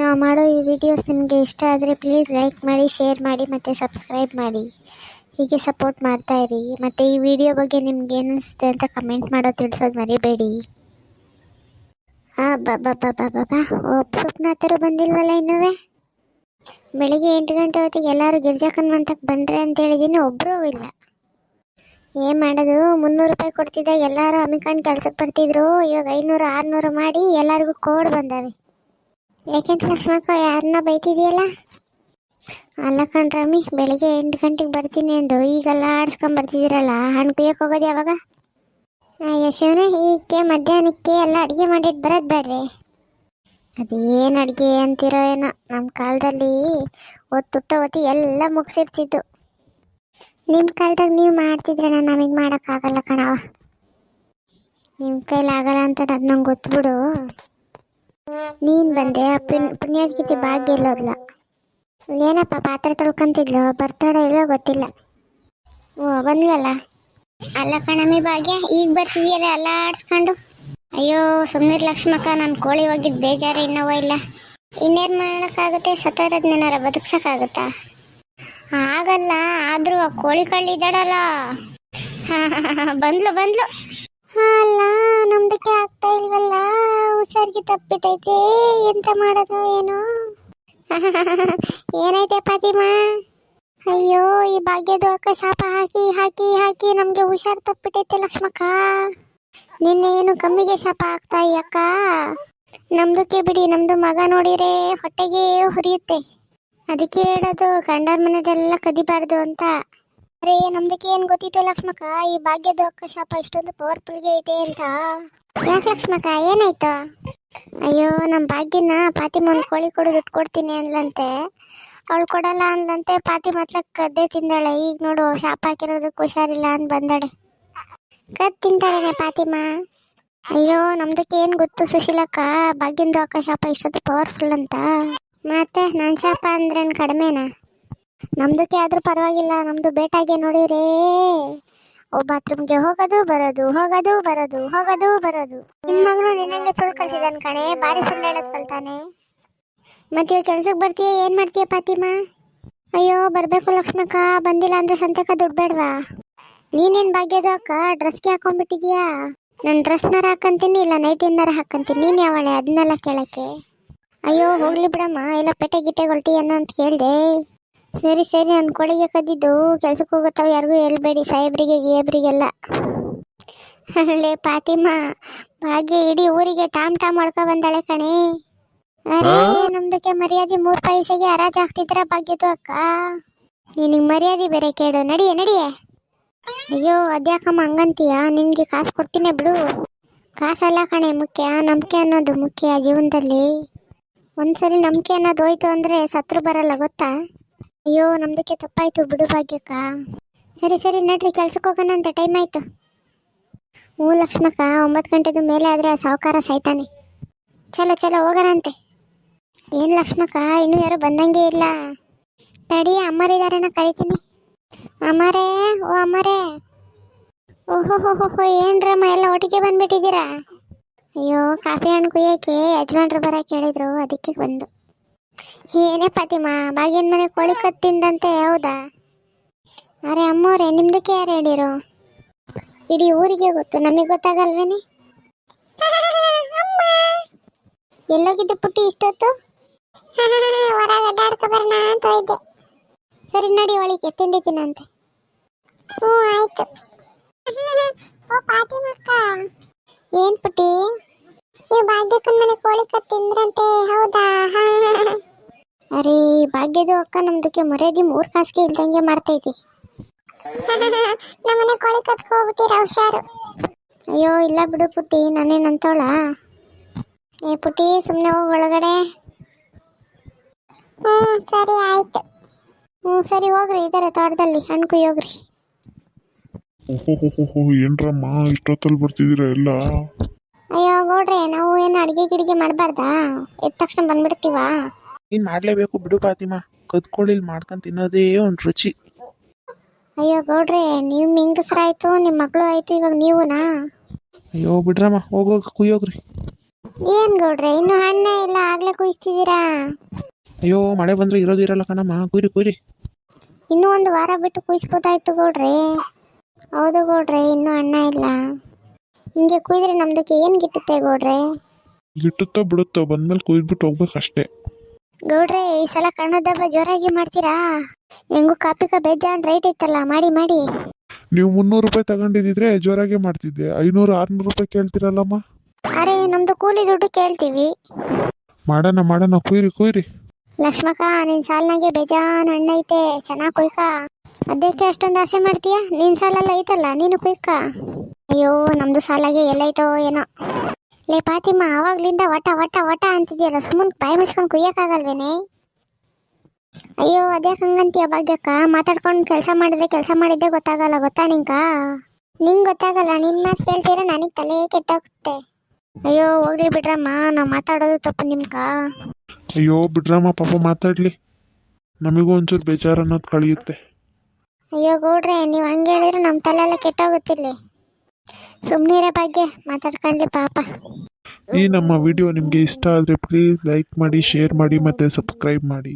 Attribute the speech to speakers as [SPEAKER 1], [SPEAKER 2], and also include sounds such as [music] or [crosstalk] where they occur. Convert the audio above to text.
[SPEAKER 1] ನಾವು ಮಾಡೋ ಈ ವಿಡಿಯೋಸ್ ನಿಮಗೆ ಇಷ್ಟ ಆದರೆ ಪ್ಲೀಸ್ ಲೈಕ್ ಮಾಡಿ ಶೇರ್ ಮಾಡಿ ಮತ್ತು ಸಬ್ಸ್ಕ್ರೈಬ್ ಮಾಡಿ. ಹೀಗೆ ಸಪೋರ್ಟ್ ಮಾಡ್ತಾ ಇರಿ. ಮತ್ತು ಈ ವಿಡಿಯೋ ಬಗ್ಗೆ ನಿಮ್ಗೆ ಏನು ಅನಿಸುತ್ತೆ ಅಂತ ಕಮೆಂಟ್ ಮಾಡೋ ತಿಳಿಸೋದು ಮರಿಬೇಡಿ. ಹಾಂ ಬಾ ಬಾ ಬಾ ಬಾ ಬಾ ಬಾ. ಒಬ್ಬ ಸ್ವಪ್ನಾಥರು ಬಂದಿಲ್ವಲ್ಲ ಇನ್ನೂ ಬೆಳಿಗ್ಗೆ ಎಂಟು ಗಂಟೆ ಹೊತ್ತಿಗೆ ಎಲ್ಲರೂ ಗಿರ್ಜಾಕನ್ ಮಂತಕ್ಕೆ ಬಂದ್ರೆ ಅಂತ ಹೇಳಿದ್ದೀನಿ ಒಬ್ಬರೂ ಇಲ್ಲ. ಏನು ಮಾಡೋದು? ಮುನ್ನೂರು ರೂಪಾಯಿ ಕೊಡ್ತಿದ್ದಾಗ ಎಲ್ಲರೂ ಹಮ್ಮಿಕೊಂಡು ಕೆಲ್ಸಕ್ಕೆ ಬರ್ತಿದ್ರು. ಇವಾಗ ಐನೂರು, ಆರುನೂರು ಮಾಡಿ ಎಲ್ಲರಿಗೂ ಕೋಡ್ ಬಂದವೆ. ಯಾಕೆಂತ ಲಕ್ಷ್ಮಕ್ಕ ಯಾರನ್ನ ಬೈತಿದೆಯಲ್ಲ? ಅಲ್ಲ ಕಣ್ರಾಮಿ ಬೆಳಿಗ್ಗೆ ಎಂಟು ಗಂಟೆಗೆ ಬರ್ತೀನಿ ಎಂದು ಈಗೆಲ್ಲ ಆಡಿಸ್ಕೊಂಬರ್ತಿದ್ದೀರಲ್ಲ ಹಣ್ಣು ಕುಯ್ಯಕ್ಕೆ ಹೋಗೋದು ಯಾವಾಗ? ಅಯ್ಯೋ ಶಿವನೇ ಈಕೆ ಮಧ್ಯಾಹ್ನಕ್ಕೆ ಎಲ್ಲ ಅಡುಗೆ ಮಾಡಿಟ್ಟು ಬರೋದು ಬೇಡ್ರಿ. ಅದೇನು ಅಡುಗೆ ಅಂತಿರೋ ಏನೋ ನಮ್ಮ ಕಾಲದಲ್ಲಿ ಒತ್ತುಟ್ಟ ಒತ್ತಿ ಎಲ್ಲ ಮುಗಿಸಿರ್ತಿದ್ದು ನಿಮ್ಮ ಕಾಲದಾಗ ನೀವು ಮಾಡ್ತಿದ್ರಣ, ನಮಗೆ ಮಾಡೋಕ್ಕಾಗಲ್ಲ ಕಣವ ನಿಮ್ಮ ಕೈಲಾಗಲ್ಲ ಅಂತ ಅದು ನಂಗೆ ಗೊತ್ತು ನೀನು ಬಂದೆ. ಆ ಭಾಗ್ಯ ಇಲ್ಲೋದ್ಲ ಏನಪ್ಪ ಪಾತ್ರೆ ತೊಳ್ಕೊಂತಿದ್ಲು, ಬರ್ತಾಡೋ ಇಲ್ಲೋ ಗೊತ್ತಿಲ್ಲ. ಓ, ಬಂದ್ಲಲ್ಲ? ಅಲ್ಲ ಕಣಮಿ ಭಾಗ್ಯ, ಈಗ ಬರ್ತಿದ್ಯಲ್ಲ ಎಲ್ಲ ಆಡ್ಸ್ಕೊಂಡು ಅಯ್ಯೋ ಸುಮ್ಮನೆ ಲಕ್ಷ್ಮಕ್ಕ ನಾನು ಕೋಳಿ ಹೋಗಿದ್ದು ಬೇಜಾರು ಇನ್ನೋವ ಇಲ್ಲ. ಇನ್ನೇನು ಮಾಡೋಕ್ಕಾಗುತ್ತೆ? ಸತ್ತೋರದ್ನೇನಾರ ಬದುಕ್ಸೋಕ್ಕಾಗುತ್ತಾ? ಆಗಲ್ಲ, ಆದ್ರೂ ಆ ಕೋಳಿ ಕಳ್ಳಿದ್ದಾಳಲ್ಲ [laughs] ಬಂದ್ಲು ಬಂದ್ಲು. ಅಲ್ಲ ನಮ್ದಕ್ಕೆ ಆಗ್ತಾ ಇಲ್ವಲ್ಲ? ಹುಷಾರಿಗೆ ತಪ್ಪಿಟ್ಟೈತೆ ಎಂತ ಮಾಡೋದು ಏನು? [laughs] ಏನೈತೆ ಫಾತಿಮಾ ಅಯ್ಯೋ, ಈ ಭಾಗ್ಯದ ಶಾಪ ಹಾಕಿ ಹಾಕಿ ಹಾಕಿ ನಮ್ಗೆ ಹುಷಾರ್ ತಪ್ಪಿಟ್ಟೈತೆ ಲಕ್ಷ್ಮಕ್ಕ. ನಿನ್ನೆ ಏನು ಕಮ್ಮಿಗೆ ಶಾಪ ಆಗ್ತಾ ಅಕ್ಕ? ನಮ್ದಕ್ಕೆ ಬಿಡಿ, ನಮ್ದು ಮಗ ನೋಡಿದ್ರೆ ಹೊಟ್ಟೆಗೆ ಹುರಿಯುತ್ತೆ. ಅದಕ್ಕೆ ಹೇಳೋದು, ಗಂಡನ ಮನೆದೆಲ್ಲ ಕದಿಬಾರ್ದು ಅಂತ. ಅರೆ, ನಮ್ದಕ್ಕೆ ಏನ್ ಗೊತ್ತಿತ್ತು ಲಕ್ಷ್ಮಕ್ಕ? ಈ ಭಾಗ್ಯದ ಅಕ್ಕ ಶಾಪ ಇಷ್ಟೊಂದು ಪವರ್ಫುಲ್ಗೆ ಐತೆ ಅಂತ. ಯಾಕೆ ಲಕ್ಷ್ಮಕ್ಕ, ಏನಾಯ್ತು? ಅಯ್ಯೋ ನಮ್ಮ ಭಾಗ್ಯನ ಪಾತಿಮ ಒಂದು ಕೋಳಿ ಕೊಡು ದುಡ್ಡು ಕೊಡ್ತೀನಿ ಅಂದ್ಲಂತೆ ಅವಳು ಕೊಡಲ್ಲ ಅಂದ್ಲಂತೆ ಪಾತಿ ಮತ್ಲ ಕದ್ದೆ ತಿಂದಾಳೆ. ಈಗ ನೋಡು, ಶಾಪ ಹಾಕಿರೋದಕ್ಕೆ ಹುಷಾರಿಲ್ಲ ಅಂತ ಬಂದಾಳೆ. ಕದ್ ತಿಂತಾಳೇನೆ ಪಾತಿಮ. ಅಯ್ಯೋ, ನಮ್ದಕ್ಕೆ ಏನು ಗೊತ್ತು ಸುಶೀಲಕ್ಕ? ಭಾಗ್ಯಂದು ಅಕ್ಕ ಶಾಪ ಇಷ್ಟೊಂದು ಪವರ್ಫುಲ್ ಅಂತ. ಮತ್ತೆ ನನ್ನ ಶಾಪ ಅಂದ್ರೇನು ಕಡಿಮೆನಾ? ನಮ್ದಕ್ಕೆ ಆದ್ರೂ ಪರವಾಗಿಲ್ಲ, ನಮ್ದು ಬೇಟಾಗೆ ನೋಡಿದ್ರೆ ಅವ್ ಬಾತ್ರೂಮ್ಗೆ ಹೋಗೋದು, ಬರೋದು ಹೋಗೋದು ಬರೋದು ಹೋಗೋದು, ಬರೋದು. ನಿನ್ ಮಗನು ನಿನ್ನಂಗೆ ಸುಳ್ಳು ಕಲ್ಸಿದಾನ್ ಕಣೆ ಬಾರಿ ಸುಳ್ಳು ಹೇಳೋದ್ ಕಲ್ತಾನೆ ಮತ್ತೆ ಇವಾಗ ಕೆಲ್ಸಕ್ಕೆ ಬರ್ತೀಯ, ಏನ್ ಮಾಡ್ತೀಯ ಪಾತಿಮಾ? ಅಯ್ಯೋ, ಬರ್ಬೇಕು ಲಕ್ಷ್ಮಕ್ಕ, ಬಂದಿಲ್ಲ ಅಂದ್ರೆ ಸಂತಕ ದುಡ್ಡು ಬೇಡವಾ? ನೀನೇನ್ ಭಾಗ್ಯದ ಅಕ್ಕ, ಡ್ರೆಸ್ಗೆ ಹಾಕೊಂಡ್ಬಿಟ್ಟಿದ್ಯಾ? ನನ್ ಡ್ರೆಸ್ನಾರ ಹಾಕಂತೀನಿ, ಇಲ್ಲ ನೈಟಿನಾರ ಹಾಕಂತೀನಿ, ನೀನ್ ಯಾವಳೆ, ಅದನ್ನೆಲ್ಲ ಕೇಳಕ್ಕೆ? ಅಯ್ಯೋ, ಹೋಗ್ಲಿ ಬಿಡಮ್ಮ, ಎಲ್ಲ ಪೆಟೆ ಗಿಟ್ಟೆ ಹೊಲ್ಟಿಯನ್ನ ಅಂತ ಕೇಳ್ದೆ. ಸರಿ ಸರಿ ನನ್ನ ಕೋಳಿಗೆ ಕದ್ದಿದ್ದು ಕೆಲ್ಸಕ್ಕೆ ಹೋಗುತ್ತವ, ಯಾರಿಗೂ ಹೇಳ್ಬೇಡಿ, ಸಾಹೇಬ್ರಿಗೆ ಗೇಬ್ರಿಗೆಲ್ಲ ಅಲ್ಲೇ ಪಾತಿಮಾ, ಭಾಗ್ಯ ಇಡೀ ಊರಿಗೆ ಟಾಮ್ ಟಾಮ್ ಮಾಡ್ಕೊ ಬಂದಾಳೆ ಕಣೆ. ಅರೇ, ನಮ್ದಕ್ಕೆ ಮರ್ಯಾದೆ ಮೂರು ಪೈಸೆಗೆ ಹರಾಜ್ ಹಾಕ್ತಿದ್ರ ಭಾಗ್ಯದು ಅಕ್ಕ? ನಿನಗೆ ಮರ್ಯಾದೆ ಬೇರೆ ಕೇಳು, ನಡಿಯೆ ನಡಿಯೆ. ಅಯ್ಯೋ, ಅದ್ಯಾಕಮ್ಮ ಹಂಗಂತೀಯ? ನಿನ್ಗೆ ಕಾಸು ಕೊಡ್ತೀನಿ ಬಿಡು. ಕಾಸಲ್ಲ ಕಣೆ ಮುಖ್ಯ, ನಂಬಿಕೆ ಅನ್ನೋದು ಮುಖ್ಯ ಜೀವನದಲ್ಲಿ. ಒಂದ್ಸರಿ ನಂಬಿಕೆ ಅನ್ನೋದು ಹೋಯ್ತು ಅಂದ್ರೆ ಸತ್ರು ಬರಲ್ಲ, ಗೊತ್ತಾ? ಅಯ್ಯೋ, ನಮ್ದಕ್ಕೆ ತಪ್ಪಾಯ್ತು, ಬಿಡು ಭಾಗ್ಯಕ್ಕ. ಸರಿ ಸರಿ, ನಡ್ರಿ ಕೆಲ್ಸಕ್ಕೆ ಹೋಗೋಣ ಅಂತ ಟೈಮ್ ಆಯ್ತು. ಹ್ಞೂ, ಲಕ್ಷ್ಮಕ್ಕ, ಒಂಬತ್ತು ಗಂಟೆದು ಮೇಲೆ ಆದ್ರೆ ಸಾವುಕಾರ ಸಾಯ್ತಾನೆ. ಚಲೋ ಚಲೋ ಹೋಗೋಣಂತೆ ಏನು ಲಕ್ಷ್ಮಕ್ಕ, ಇನ್ನೂ ಯಾರು ಬಂದಂಗೆ ಇಲ್ಲ. ತಡಿ ಅಮ್ಮರಿದಾರನ ಕರಿತೀನಿ. ಅಮ್ಮರೇ, ಓ, ಅಮ್ಮರೇ. ಓಹೋ, ಹೋ ಹೋ ಹೋ, ಏನ್ರಮ್ಮ, ಎಲ್ಲ ಒಟ್ಟಿಗೆ ಬಂದ್ಬಿಟ್ಟಿದ್ದೀರಾ? ಅಯ್ಯೋ, ಕಾಫಿ ಹಣ್ಣು ಕುಯ್ಯಕ್ಕೆ ಯಜಮಾನ್ರು ಬರೋಕೆ ಹೇಳಿದ್ರು, ಅದಕ್ಕೆ ಬಂದು. ಏನೇ ಪತಿಮಾ ಬಾಗಿನ ಮನೆ ಕೋಳಿ ಕತ್ತಿಂದಂತೆ ಹೌದಾ? ಅರೆ ಅಮ್ಮೋರೆ ನಿಮ್ದಕ್ಕೆ ಯಾರು ಹೇಳಿರು? ಇಡೀ ಊರಿಗೆ ಗೊತ್ತು, ನಮಗೆ ಗೊತ್ತಾಗಲ್ವೇನೆ? ಎಲ್ಲೋಗಿದ್ದು ಪುಟ್ಟಿ ಇಷ್ಟೊತ್ತು? ಬರೋಣ ಅಂತ ಸರಿ ನಡಿ ಒಳಗೆ, ತಿಂಡಿ ತಿನ್ನಂತೆ. ಹ್ಞೂ, ಆಯ್ತು ಓ ಪಾತಿಮಕ್ಕ ಏನ್ ಪುಟ್ಟಿ ನೀವು ಭಾಗ್ಯಕ್ಕನ ಮನೆ ಕೋಳಿ ಕತ್ತಿಂದ್ರಂತೆ ಹೌದಾ ಅರೆ ಭಾಗ್ಯದ ಅಕ್ಕ ನಮ್ದಕ್ಕೆ ಮರ್ಯಾದೆ ಮೂರ್ ಕಾಸಿಗೆ ಇಲ್ದಂಗೆ ಮಾಡ್ತೈತಿ [laughs] ನಮ್ಮನೆ ಕೋಳಿ ಕತ್ಕೋಗ್ಬಿಟ್ಟಿರ ಹುಷಾರು. ಅಯ್ಯೋ ಇಲ್ಲ ಬಿಡು ಪುಟ್ಟಿ ನಾನೇನಂತವಳ ಏ ಪುಟ್ಟಿ ಸುಮ್ಮನೆ ಹೋಗಿ ಒಳಗಡೆ. ಹ್ಞೂ ಸರಿ ಆಯ್ತು. ಹ್ಞೂ ಸರಿ ಹೋಗ್ರಿ ಇದಾರೆ ತೋಟದಲ್ಲಿ ಹಣ್ಣು ಕುಯ್ಯೋಗ್ರಿ
[SPEAKER 2] ಓಹೋ ಏನ್ರಮ್ಮ ಇಷ್ಟೊತ್ತಲ್ಲಿ ಬರ್ತಿದ್ದೀರಾ ಎಲ್ಲ?
[SPEAKER 1] ಅಯ್ಯೋ ಗೌಡ್ರೆ ನಾವು ಏನು ಅಡುಗೆ ಗಿಡಿಗೆ ಮಾಡಬಾರ್ದಾ? ಎದ್ದ ತಕ್ಷಣ ಬಂದ್ಬಿಡ್ತೀವಾ?
[SPEAKER 3] ನೀನ್ ಮಾಡ್ಲೇಬೇಕು ಬಿಡು ಫಾತಿಮಾ ಕದ್ಕೊಳ್ಳಿಲ್ ಮಾಡ್ಕೊಂಡ್ ತಿನ್ನೋದೇ ಒಂದು ರುಚಿ.
[SPEAKER 1] ಅಯ್ಯೋ ಗೌಡ್ರೆ ನೀವು ಹೆಂಗಸ್ರಾಯ್ತು ನಿಮ್ಮ ಮಗಳು ಆಯ್ತು ಇವಾಗ ನೀವುನಾ?
[SPEAKER 3] ಅಯ್ಯೋ ಬಿಡ್ರಮ್ಮ ಹೋಗೋಗಿ ಕುಯ್ಯೋಗ್ರಿ.
[SPEAKER 1] ಏನ್ ಗೌಡ್ರೆ ಇನ್ನು ಹಣ್ಣ ಇಲ್ಲ ಆಗ್ಲೇ ಕುಯ್ಸ್ತಿದೀರಾ
[SPEAKER 3] ಅಯ್ಯೋ ಮಳೆ ಬಂದ್ರೆ ಇರೋದು ಇರಲ್ಲ ಕಣಮ್ಮ ಕುಯ್ರಿ ಕುಯ್ರಿ.
[SPEAKER 1] ಇನ್ನೂ ಒಂದು ವಾರ ಬಿಟ್ಟು ಕುಯ್ಸ್ಬೋದಾಯ್ತು ಗೌಡ್ರೆ. ಹೌದು ಗೌಡ್ರೆ ಇನ್ನೂ ಅಣ್ಣ ಇಲ್ಲ. ಹಿಂಗೆ ಕುಯ್ದ್ರೆ ನಮ್ದಕ್ಕೆ ಏನು ಗಿಟ್ಟುತ್ತೆ ಗೌಡ್ರೆ?
[SPEAKER 2] ಗಿಟ್ಟುತ್ತೋ ಬಿಡುತ್ತೋ ಬಂದ್ಮೇಲೆ ಕುಯ್ದ್ಬಿಟ್ಟು ಹೋಗ್ಬೇಕಷ್ಟೇ.
[SPEAKER 1] ಗೌಡ್ರೆ ಈ ಸಲ ಕಣ್ಣದಬ್ಬ ಜೋರಾಗಿ ಮಾಡ್ತೀರಾ? ಹೆಂಗೂ ಕಾಪಿಕ ಬೇಜಾನ್ ರೈಟ್ ಇತ್ತಲ್ಲ ಮಾಡಿ ಮಾಡಿ.
[SPEAKER 2] ನೀವು ಮುನ್ನೂರು ರೂಪಾಯಿ ತಗೊಂಡಿದ್ರೆ ಜೋರಾಗೆ ಮಾಡ್ತಿದ್ದೆ. ಐನೂರು ಆರ್ನೂರು ರೂಪಾಯಿ ಕೇಳ್ತಿರಲ್ಲಮ್ಮ?
[SPEAKER 1] ಅರೆ ನಮ್ದು ಕೂಲಿ ದುಡ್ಡು ಕೇಳ್ತೀವಿ.
[SPEAKER 2] ಮಾಡೋಣ ಮಾಡೋಣ ಕುಯ್ರಿ ಕುಯ್ರಿ.
[SPEAKER 1] ಲಕ್ಷ್ಮಕ್ಕ ನಿನ್ ಸಾಲ್ನಾಗೆ ಬೇಜಾನ್ ಹಣ್ಣು ಐತೆ ಚೆನ್ನಾಗ್ ಕುಯ್ಕ. ಅದಕ್ಕೆ ಅಷ್ಟೊಂದು ಆಸೆ ಮಾಡ್ತೀಯಾ? ನಿನ್ ಸಾಲಲ್ಲ ಐತಲ್ಲ ನೀನು ಕುಯ್ಕ. ಅಯ್ಯೋ ನಮ್ದು ಸಾಲಾಗೆ ಎಲ್ಲೈತೋ ಏನೋ. ಲೇ ಪಾತಿಮ್ಮ ಆವಾಗ್ಲಿಂದ ವಟ ವಟ ವಟ ಅಂತಿದ್ಯಲ್ಲ ಸುಮ್ಮನೆ ಬಾಯಿ ಮುಚ್ಕೊಂಡು ಕುಯ್ಯಕ್ಕಾಗಲ್ವೇನೆ? ಅಯ್ಯೋ ಅದೇ ಹಂಗಂತೀಯ ಭಾಗ್ಯಕ್ಕ ಮಾತಾಡ್ಕೊಂಡು ಕೆಲಸ ಮಾಡಿದ್ರೆ ಕೆಲಸ ಮಾಡಿದ್ದೆ ಗೊತ್ತಾಗಲ್ಲ ಗೊತ್ತಾ ನಿಂಕ ನಿಂಗೆ ಗೊತ್ತಾಗಲ್ಲ ನಿನ್ನ ಮಾತು ಕೇಳ್ತೀರ ನನಗೆ ತಲೆ ಕೆಟ್ಟೋಗುತ್ತೆ. ಅಯ್ಯೋ ಹೋಗ್ಲಿ ಬಿಡ್ರಮ್ಮ ನಾವು ಮಾತಾಡೋದು ತಪ್ಪು ನಿಮ್ಕ
[SPEAKER 2] ಅಯ್ಯೋ ಬಿಡ್ರಮ್ಮ ಪಾಪ ಮಾತಾಡ್ಲಿ. ನಮಗೂ ಒಂಚೂರು ಬೇಜಾರು ಅನ್ನೋದು ಕಳಿಯುತ್ತೆ.
[SPEAKER 1] ಅಯ್ಯೋ ಗೌಡ್ರೆ ನೀವು ಹಂಗೆ ಹೇಳಿದ್ರೆ ನಮ್ಮ ತಲೆ ಎಲ್ಲ ಕೆಟ್ಟೋಗುತ್ತಿಲ್ಲಿ ಸುಮ್ಮನಿರೇ ಬಗ್ಗೆ ಮಾತಾಡ್ಕೊಂಡ್ಲಿ ಪಾಪ.
[SPEAKER 2] ಈ ನಮ್ಮ ವಿಡಿಯೋ ನಿಮಗೆ ಇಷ್ಟ ಆದರೆ ಪ್ಲೀಸ್ ಲೈಕ್ ಮಾಡಿ ಶೇರ್ ಮಾಡಿ ಮತ್ತು ಸಬ್ಸ್ಕ್ರೈಬ್ ಮಾಡಿ.